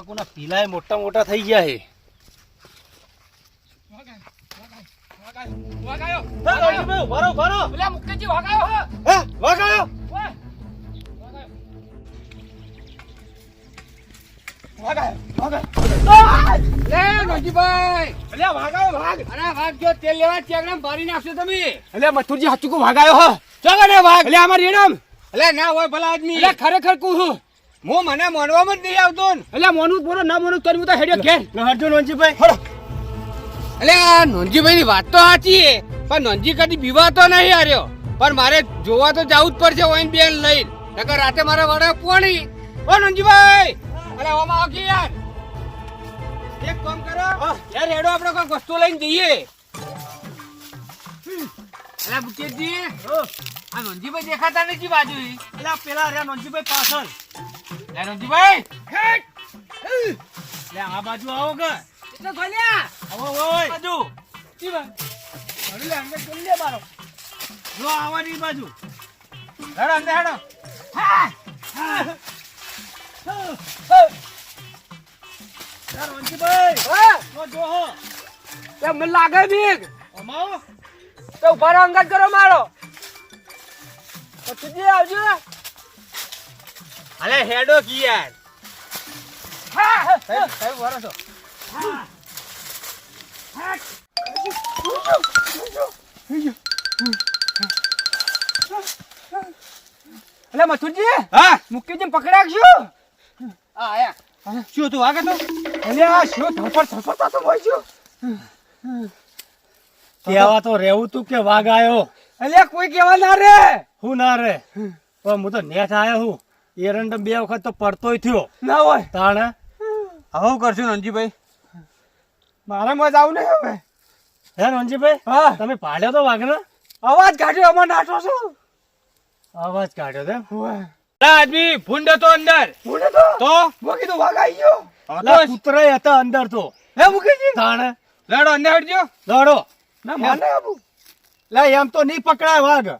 તમાકુના પીલાય મોટા મોટા થઈ ગયા છે મથુરજી હાચુકો વાગાયો હે. ચગડે વાગ અલ્યા, આમાં રેડમ. એટલે ના હોય ભલા આદમી એટલે ખરેખર કહું હું મને માનવામાં જ નહીં આવતો એટલે અલ્યા, મોનું બોલો, ના મોનું તો હું તો હેડ્યો ઘેર. લો, હટજો, નોનજીભાઈ. હળો. એટલે આ નોનજીભાઈ ની વાત તો સાચી છે પણ નોનજી કદી બીવાતો નહીં હાર્યો. પણ મારે જોવા તો જવું જ પડશે ઓઈન બેન લઈને. નકર રાતે મારે વડે કોણી ઓ નોનજીભાઈ અરે ઓમાં આવો યાર. એક કામ કરો યાર હેડો આપણે કોઈ વસ્તુ લઈને જઈએ. અરે મુકેશજી આ નોનજીભાઈ દેખાતા નથી બાજુ અલ્યા, પેલા રહ્યા નોનજીભાઈ પાછળ. લે નોનજીભાઈ અલ્યા, આ બાજુ આવો કે. એટલે ખોલ્યા આવો, આવો. બાજુ. જી ભાઈ હળુ લે અંદર ખોલી લે બારો જો, આવવાની બાજુ. હેડો અંદર હેડો નોનજીભાઈ. હા જો, જો હો. એ મને લાગે બીક. તો ઊભા રહો અંગત કરો મારો પછી આવજો. અલે હેડો કી યાર હા સાહેબ રહો છો? અલે મથુરજી હા? મુકેશજી પકડાકશું આ આયા. શું તું વાગે તો? અલ્યા શું ધફર ધફર તો હોય છું કહેવા તો રહેવું તું કે વાઘ આવ્યો અલ્યા કોઈ કેવા ના રે? હું ના રે. પણ હું તો નેઠ આવ્યો હું. એરંડ બે વખત તો પડતોય થયો. ના હોય. તાણે? હવે કરશું નંજીભાઈ મારે મજા આવું ને હવે. હે રણજીભાઈ હા. તમે પાડ્યો તો વાઘને? અવાજ કાઢ્યો અમાર નાટો છો અવાજ કાઢ્યો તેમ આદમી ભૂંડો તો અંદર. ભૂંડો તો તો? મૂકી તો વાઘ આવી ગયો. કૂતરા હતા અંદર તો. હે મુકેશજી? તાણે? લડો અંદર હટજો. લડો. ના માને આબુ લે એમ તો નહીં પકડાય વાઘ.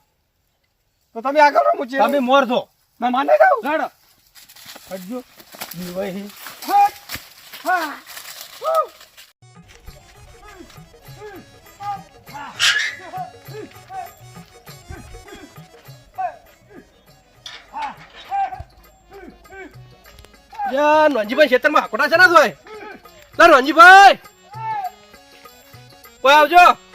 તો તમે આગળ રહો મુચી તમે મોર દો ના માને હે. ખેતરમાં છે ના ભાઈ રણજીભાઈ કોઈ આવજો.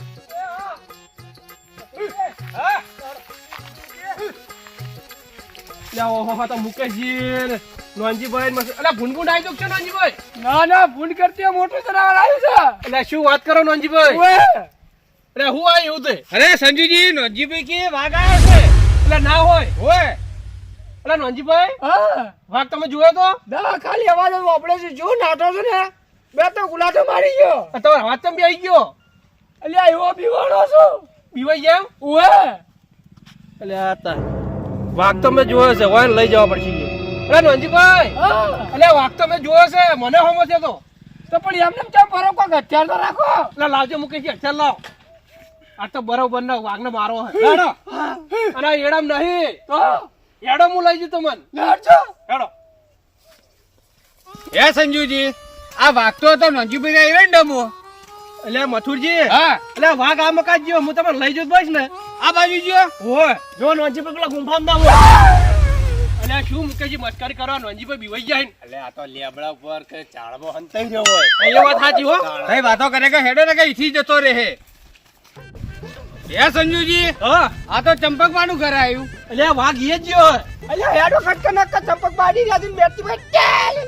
ઓહો, તો મુકેશજી નોનજીભાઈ અલા, ભૂનભૂન આવી દો છો નોનજીભાઈ? ના ના ભૂંડ કરતી મોટું જનાવર આવ્યું એટલે શું વાત કરો નોનજીભાઈ? એટલે હું આવ્યું તે અરે સંજુજી નોનજીભાઈ કે વાઘ આવ્યો છે. એટલે ના હોય. હોય. એટલે નોનજીભાઈ હા. વાઘ તમે જોયો તો. ના ખાલી અવાજ જ છે. જો નાટો છે ને બે તો ગુલાટો મારી ગયો. આ તમારો હાથ તમે આવી ગયો? અલ્યા એવો બીવાડો છો. બીવાઈ જેમ ઓએ એટલે આ તા. વાઘ તો મેં જોયો છે હોય લઈ જવા પડશે અરે નોનજીભાઈ! હા. એટલે વાઘ તો મેં જોયો છે મને હમો છે તો. તો પણ એમને કેમ ફરો કોક હથિયાર તો રાખો? એટલે લાવજો મુકેશજી અક્ષર લાવ. આ તો બરોબર ના વાઘને મારો હે. હેડો. અને એડમ નહીં. તો? એડો હું લઈ જઉં તમને. લડજો હેડો. એ સંજુજી આ વાગતો હતો નોનજીભાઈ આવ્યો ને ડમો. એટલે મથુરજી. હા. એટલે વાઘ આ મકા ગયો હું તમને લઈ જઉં બસ ને. આ બાજુ ગયો ઓય જો નોનજીભાઈ પેલા ગુંફામ ના હોય. એટલે શું મુકેશજી મસ્કરી કરવા નોનજીભાઈ બીવાઈ જાય એટલે આ તો લેબડા ઉપર કે ઝાડમાં હંતાઈ રહ્યો હોય. એ વાત સાચી હો. કઈ વાતો કરે કે હેડો ને કઈ થી જતો રહે. એ સંજુજી? હા. આ તો ચંપક પાનું ઘરે આવ્યું અલ્યા વાઘ એ જ ગયો અલ્યા હેડો ખટકનક નક્કા ચંપક બેઠી બેઠી.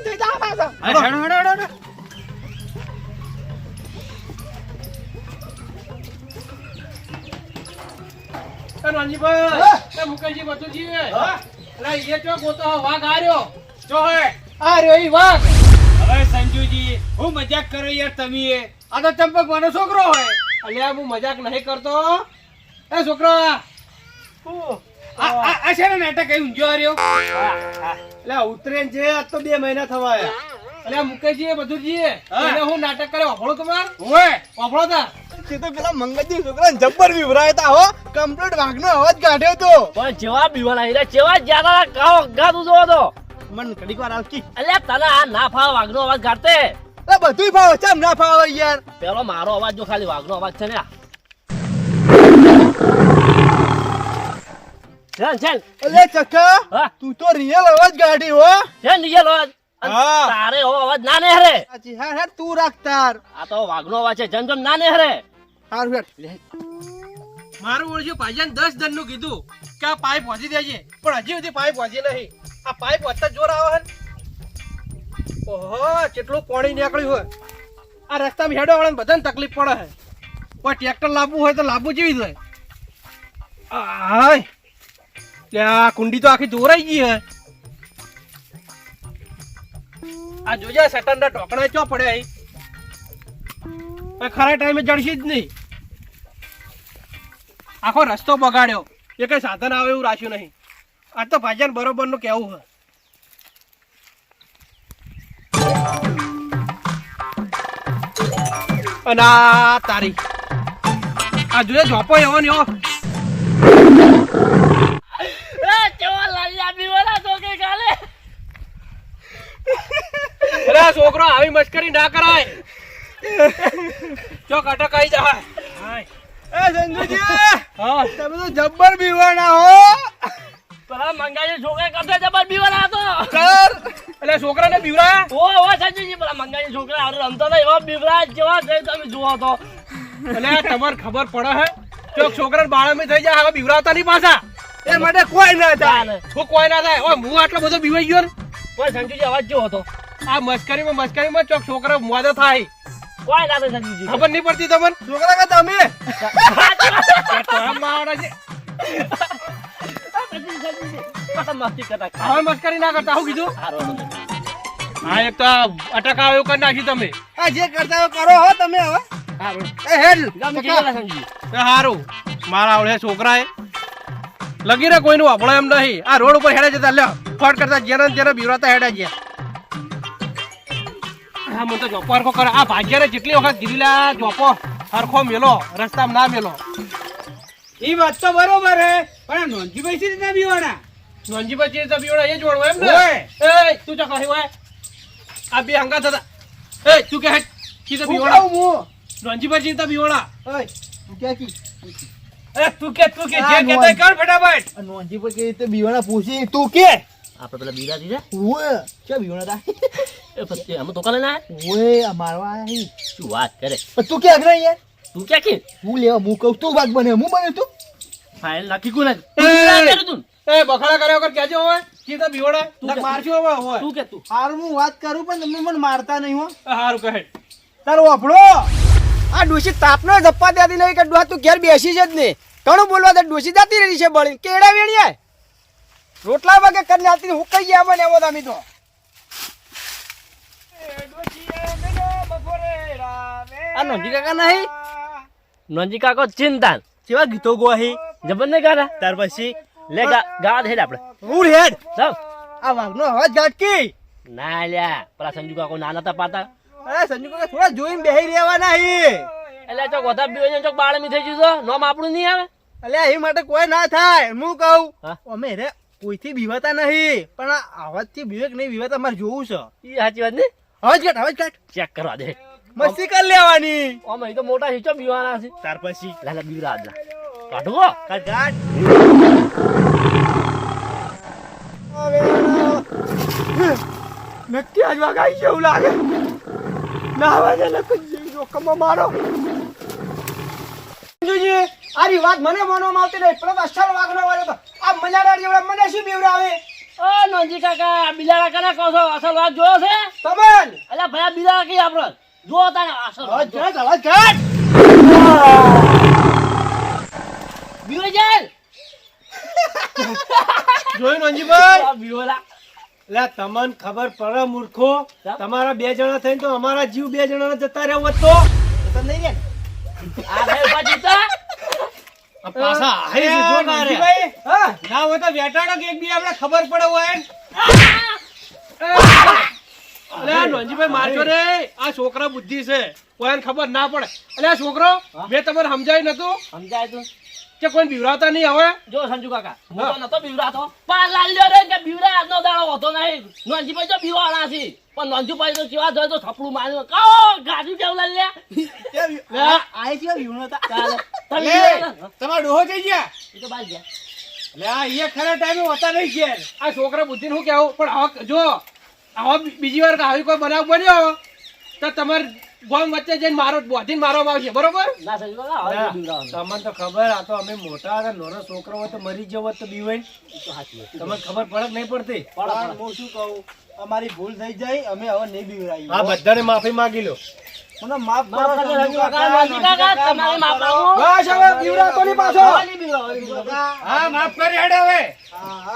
છે જા હેડો હેડો હેડો. મુકેશજી એટલે એ વાઘ આર્યો જો હે. આ રહ્યો ઈ વાઘ. હવે સંજુજી હું મજાક કરો યાર તમે. આ તો ચંપક માનો છોકરો હોય અલ્યા હું મજાક નહીં કરતો. એ છોકરા આ. છે ને નાટક આવ્યું જો રહ્યો એટલે ઉતરેન છે આજ તો બે મહિના થવા એટલે મુકેશજી મથુરજી હા. એને હું નાટક કર્યો? વાપરો તમાર? ઓય. વાપરો તા તે તો પેલા મંગળજી છોકરા જબ્બર વિવરાયતા હો. કમ્પ્લીટ વાઘનો અવાજ કાઢ્યો તો. પણ જેવા બીવાના એટલે જેવા જ્યાદા ગા તું જોવો તો. મન કડીક વાર આવતી. અલ્યા તને આ ના ફાવ વાઘનો અવાજ કાઢતે એ બધુંય ભાવ ચમ ના ભાવ યાર? પેલો મારો અવાજ જો ખાલી વાઘનો અવાજ છે ને આ. છે ને, છે ને? અલે તું તો રિયલ અવાજ કાઢી હો. છે રિયલ અવાજ? તારે હો અવાજ ના ને હરે સાચી હા હા તું રાખ તાર. આ તો વાઘનો અવાજ છે જમ જમ ના ને હરે હારું હેડ મારું ઓળખ્યું ભાઈજાન દસ જણનું કીધું કે આ પાઇપ પહોંચી દેજે પણ હજી સુધી પાઇપ પહોંચી નહીં. આ પાઇપ પહોંચતા જોર આવે હે. ઓહો કેટલું પાણી નીકળ્યું હોય. આ રસ્તામાં હેડો વાળાને બધાને તકલીફ પડે હે કોઈ ટ્રેક્ટર લાવવું હોય તો લાવવું જેવી જ હોય. આય. લે આ કુંડી તો આખી દોરાઈ ગઈ હે આ જોજે સટનના ટોકણા ચો પડ્યા અહીં ખરા ટાઈમે જડશી જ નહીં. આખો રસ્તો બગાડ્યો. એ કઈ સાધન આવે એવું રાખ્યું નહીં. આ તો ભાજન બરોબરનું કેવું હોય. અને તારી આ જોઈએ ઝોપો એવો ને એ કેવો લાલિયા બીવાલા તો કે કાલે અરે છોકરો આવી મશ્કરી ના કરાય. જો કટક આવી જાય એ સંજુજી હા. તમે તો જબ્બર બીવાના હો. પેલા મંગાજી છોકરા કરતા જબર બીવાના હતો. કર. એટલે છોકરાને બીવરા ઓ ઓ સંજુજી પેલા મંગાજી છોકરા હારે રમતો હતા એવા બીવરા જેવા છે તમે જોવો તો. એટલે તમાર ખબર પડે હે? તો છોકરા બાળામી થઈ જાય હવે બીવરાવતા નહીં પાછા. એ માટે કોઈ ના થાય. હું કોઈ ના થાય? ઓય હું આટલો બધો બીવાઈ ગયો ને? કોઈ સંજુજી અવાજ જો હતો આ મસ્કરીમાં મસ્કરીમાં ચોકમાં મોદો થાય. કોઈ ના થાય સંજુજી ખબર નહીં પડતી તમને? છોકરા કે તમે? મસ્કરી ના કરતા હું કીધું? હા એક તો અટકાવ એવું કરી નાખ્યું તમે. હા જે કરતા કરો હો તમે હવે. હારું મારા હેડ. છોકરા એ હારું. મારા આવડે છોકરાએ. લગી રે કોઈનું આપણે એમ નહીં. આ રોડ ઉપર હેડે જતા લ્યો. ફટ કરતા જેને જેને બીવરાતા હેડે ગયા હા મને તો ચોપો હરખો કરે આ ભાગ્યારે જેટલી વખત ગીરીલા જોપો હરખો મેલો રસ્તામાં ના મેલો. એ વાત તો બરોબર હે પણ નોંધીભાઈ છે ને બીવાના? નોંધીભાઈ છે તો બીવડા એ જ એમ ને એ તું ચા કહી હોય. આ બે હંગા થતા એ તું કે કી તો બીવડા હું. નોંધીભાઈ છે તો બીવડા ઓય તું કે કી? એ તું કે તું કે જે કે તે કર ફટાફટ. નોંધીભાઈ કે તે બીવાના પૂછી તું કે. આપણે પેલા બીરા છે? ઓય કે બીવાના તા. એ અમે તો ના ઓય મારવા આયા શું વાત કરે? તું કે અગ્ર યાર તું ક્યાં કે હું લેવા હું કહું તું ભાગ બને હું બને તું? ફાઇલ નાખી કોને? તું તું? એ બખાડા કર્યા વગર કહેજો હોય ચીજ બીવડા. તું તું કે- હવે હોય તું કે તું? હારું હું વાત કરું પણ તમે મને મારતા નહીં હો. હારું કહે. તારો વાપડો આ ડોશી તાપનો ધપ્પા દેતી નહીં કે ડોહા તું ઘેર બેસી જ નહીં. ઘણું બોલવા તો ડોશી જતી રહી છે બળી. કેડા વેણ્યા? રોટલા વગર કરી આવતી હું કઈ ગયા મને એવો તમે તો આ નોંધી કાકા નહીં? નોંજી કાકો ચિંતાન. કેવા ગીતો ગોહી જબર ને ગાડા ત્યાર પછી? લે ગા ગા દે આપણે હું હેડ. સબ આ વાઘનો અવાજ ગાટકી. ના લ્યા પેલા સંજુ કાકો નાના હતા પાતા. અરે સંજુ કાકા થોડા જોઈને બેહી રહેવાના નહીં એટલે ચોક વધા બીવે ચોક બાળમી થઈ ગયું તો નોમ આપણું નહીં આવે? એટલે એ માટે કોઈ ના થાય. હું કહું અમે રે કોઈથી બીવાતા નહીં. પણ આ અવાજથી બીવે કે નહીં બીવાતા મારે જોવું છે. એ સાચી વાત ને? અવાજ કાઢ અવાજ કાઢ ચેક કરવા દે. મસ્તી કરી લેવાની. આમ અહીં તો મોટા હિચો બીવાના છે. ત્યાર પછી લાલા બીવરા આજના કાઢો. કાઢ. કાઢ નક્કી આજ વાગાઈ છે લાગે. ના આવે નક્કી જોખમમાં મારો. જોજી આરી વાત મને માનવામાં આવતી નહીં. પેલો તો વાગનો વાળો તો આ મજાડા જેવડા મને શું બીવડાવે? ઓ નોંજી કાકા બિલાડા કના કહો છો? અસલ વાત જોયો છે? તમન! અલ્યા ભયા બિલાડા કઈ આપણે જો તારે અસલ અવાજ. કાઢ અવાજ કાઢ બીવે જોયું? નંજીભાઈ બીવલા એટલે તમને ખબર પડે મૂર્ખો. તમારા બે જણા થઈને તો અમારા જીવ બે જણા જતા રહ્યો હોત નહીં ના હોય તો વેટાડો કે એક બી આપણે ખબર પડે હોય. અલે નોંજીભાઈ મારજો રે. આ છોકરા બુદ્ધિ છે. કોઈને ખબર ના પડે. એટલે છોકરો મેં તમને સમજાયું નતું? સમજાય તું. કે કોઈ બીવરાવતા નહીં હવે? જો સંજુ કાકા હું તો નતો બીવરાતો. પણ લાલ્યો રે કે બીવરા આજનો દાડો હતો નહીં. નોંધીભાઈ તો બીવાના છે. પણ નોંધીભાઈ તો કેવા જોય તો માર્યું. કેવું લાલ્યા આય છે વિવણો હતા? તમારા ડોહો થઈ ગયા? એ તો બહાર ગયા. લે આ ખરા ટાઈમે હોતા નહીં ગયા આ છોકરા બુદ્ધિ શું કેવું? પણ હવે જો આવા બી- બીજી વાર આવી કોઈ બનાવ બન્યો તો તમારે ગોમ વચ્ચે જઈને મારો બોધીને મારવામાં આવશે બરોબર? ના. તમને તો ખબર આ તો અમે મોટા હતા નાનો છોકરો હોય તો મરી જવો તો બીવાય હોય. તો તમને ખબર પડત નહીં પડતી? પડો, પડો. હું શું કહું અમારી ભૂલ થઈ જાય અમે હવે નહીં બીવરાઈએ. આ બધાને માફી માંગી લો. મને માફ કરો તમારે માફ કરો. બસ હવે બીવરાતો નહીં પાછો હા માફ કરી હેડે હવે.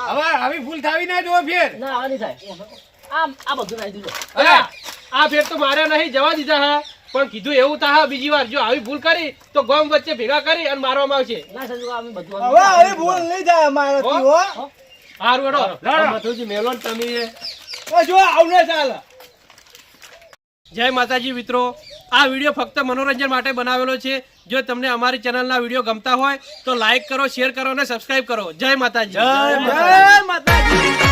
હવે આવી ભૂલ થાવી ના જો ફેર. ના આની થાય. આમ આ બધું નાખી દીધું. અરે! આ ફેર તો મારે નહીં જવા દીધા હા. પણ કીધું એવું તા બીજી વાર જો આવી ભૂલ કરી તો ગોમ વચ્ચે ભેગા કરી અને મારવામાં આવશે. ના સંજુ અમે બધું હવે હવે ભૂલ નહીં થાય અમારાથી હો? હારું હેડો. આ મથુજી તમે જો આવને ચાલ. જય માતાજી મિત્રો. આ વીડિયો ફક્ત મનોરંજન માટે બનાવેલો છે. જો તમને અમારી ચેનલના વીડિયો ગમતા હોય તો લાઈક કરો શેર કરો અને સબસ્ક્રાઇબ કરો. જય માતાજી. જય માતાજી.